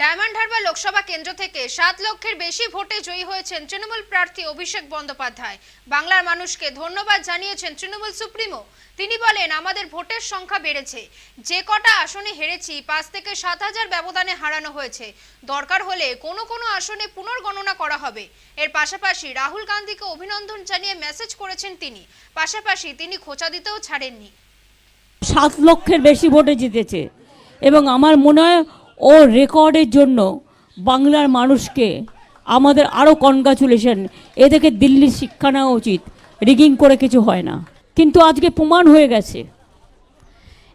Diamond Harbour Lok Sabha কেন্দ্র থেকে সাত লক্ষের বেশি ভোটে জয়ী হয়েছেন তৃণমূল প্রার্থী অভিষেক বন্দ্যোপাধ্যায়। বাংলার মানুষকে ধন্যবাদ জানিয়েছেন তৃণমূল সুপ্রিমো। তিনি বলেন, আমাদের ভোটের সংখ্যা বেড়েছে। যে কটা আসনে হেরেছি, পাঁচ থেকে সাত হাজার ব্যবধানে হারানো হয়েছে। দরকার হলে কোনো কোনো আসনে পুনর্গণনা করা হবে। এর পাশাপাশি রাহুল গান্ধীকে অভিনন্দন জানিয়ে মেসেজ করেছেন তিনি। পাশাপাশি তিনি খোঁচা দিতেও ছাড়েননি। সাত লক্ষের বেশি ভোটে জিতেছে। এবং আমার মনে হয় ও রেকর্ডের জন্য বাংলার মানুষকে আমাদের আরও কনগ্রাচুলেশন এদেরকে দিল্লির শিক্ষা নেওয়া উচিত। রিগিং করে কিছু হয় না। কিন্তু আজকে প্রমাণ হয়ে গেছে।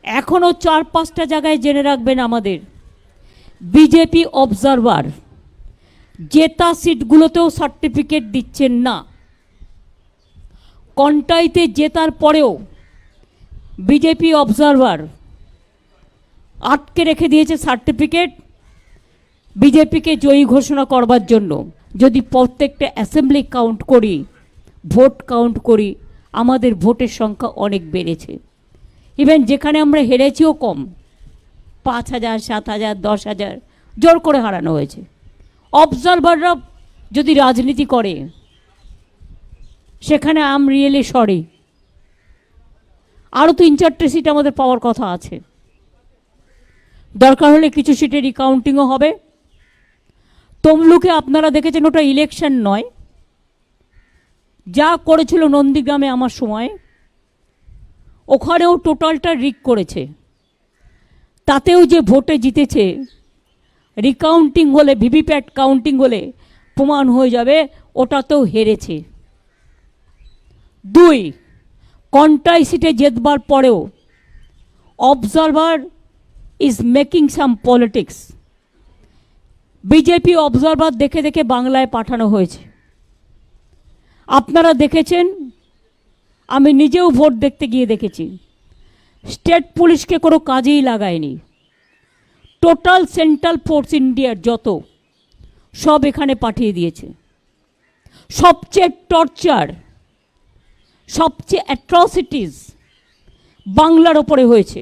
এখনও চার পাঁচটা জায়গায় জেনে রাখবেন আমাদের। বিজেপি অবজারভার জেতা সিটগুলোতেও সার্টিফিকেট দিচ্ছেন না। কন্টাইতে জেতার পরেও বিজেপি অবজারভার আটকে রেখে দিয়েছে সার্টিফিকেট। বিজেপিকে জয়ী ঘোষণা করবার জন্য যদি প্রত্যেকটা অ্যাসেম্বলি কাউন্ট করি, ভোট কাউন্ট করি, আমাদের ভোটের সংখ্যা অনেক বেড়েছে। ইভেন যেখানে আমরা হেরেছিও কম, পাঁচ হাজার, সাত হাজার, দশ হাজার, জোর করে হারানো হয়েছে। অবজারভাররা যদি রাজনীতি করে, সেখানে আম রিয়েলি সরি আরও তিন চারটে সিট আমাদের পাওয়ার কথা আছে। দরকার হলে কিছু সিটে রিকাউন্টিংও হবে। তমলুকে আপনারা দেখেছেন ওটা ইলেকশন নয়। যা করেছিল নন্দীগ্রামে আমার সময়, ওখানেও টোটালটা রিক করেছে। তাতেও যে ভোটে জিতেছে রিকাউন্টিং হলে, ভিভিপ্যাট কাউন্টিং হলে প্রমাণ হয়ে যাবে, ওটাতেও হেরেছে। দুই কন্টাই সিটে জেতবার পরেও observer is making some politics BJP observer দেখে দেখে বাংলায় পাঠানো হয়েছে। আপনারা দেখেছেন? আমি নিজেও ভোট দেখতে গিয়ে দেখেছি। স্টেট পুলিশকে কোনো কাজেই লাগায়নি। টোটাল সেন্ট্রাল ফোর্স ইন্ডিয়ার যত, সব এখানে পাঠিয়ে দিয়েছে। সবচেয়ে টর্চার, সবচেয়ে অ্যাট্রসিটিস বাংলার ওপরে হয়েছে।